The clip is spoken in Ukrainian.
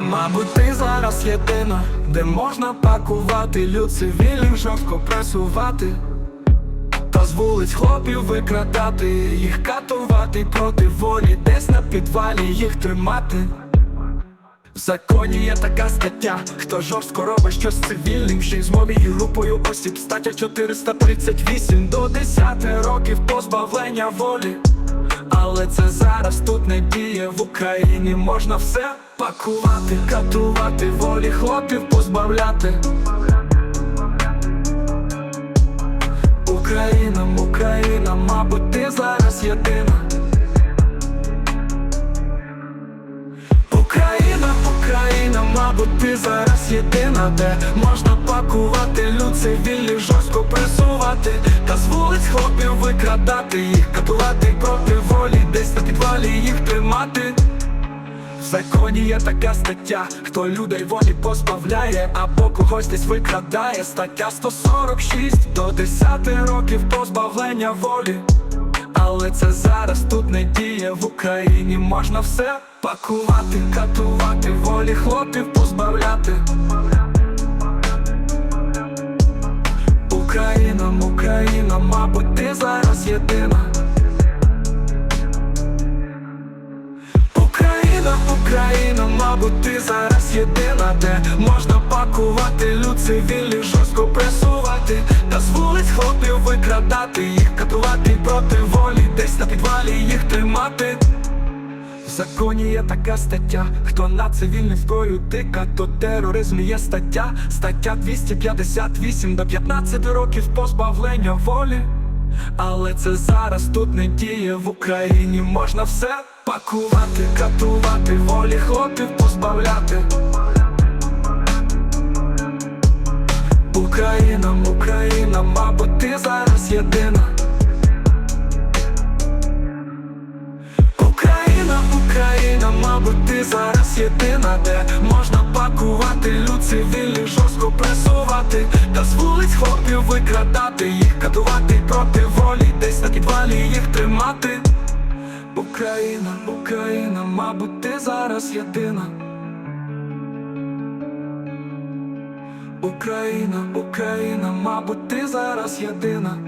Мабуть, ти зараз єдина, де можна пакувати люд цивільних жорстко пресувати. Та з вулиць хлопів викрадати, їх катувати проти волі, десь на підвалі їх тримати. В законі є така стаття, хто жорстко робить щось цивільним, ще й з моєю групою осіб, стаття 438 до 10 років позбавлення волі. Але це зараз тут не діє в Україні, можна все пакувати, катувати, волі хлопів позбавляти. Україна, Україна, мабуть, ти зараз єдина. Україна, Україна, мабуть, ти зараз єдина, де можна пакувати люд цивільних, жорстко пресувати, та з вулиць хлопів викрадати їх, катувати проти волі, десь на підвалі їх тримати. В законі є така стаття, хто людей волі позбавляє, або когось десь викрадає. Стаття 146 до 10 років позбавлення волі. Але це зараз тут не діє в Україні. Можна все пакувати, катувати, волі хлопів позбавляти. Україна, Україна, мабуть, зараз єдина. Україна, Україна, мабуть, ти зараз єдина, де можна пакувати люд цивільних, жорстко пресувати, та з вулиць хлопів викрадати їх, катувати проти волі, десь на підвалі їх тримати. В законі є така стаття, хто на цивільну зброю тика, то тероризм є стаття, стаття 258 до 15 років позбавлення волі. Але це зараз тут не діє в Україні, можна все пакувати, катувати, волі хлопів позбавляти. Україна, Україна, мабуть, ти зараз єдина. Україна, Україна, мабуть, ти зараз єдина, де можна пакувати люд цивільних, жорстко пресувати, та з вулиць хлопів викрадати на їх тримати. Україна, Україна, мабуть, ти зараз єдина. Україна, Україна, мабуть, ти зараз єдина.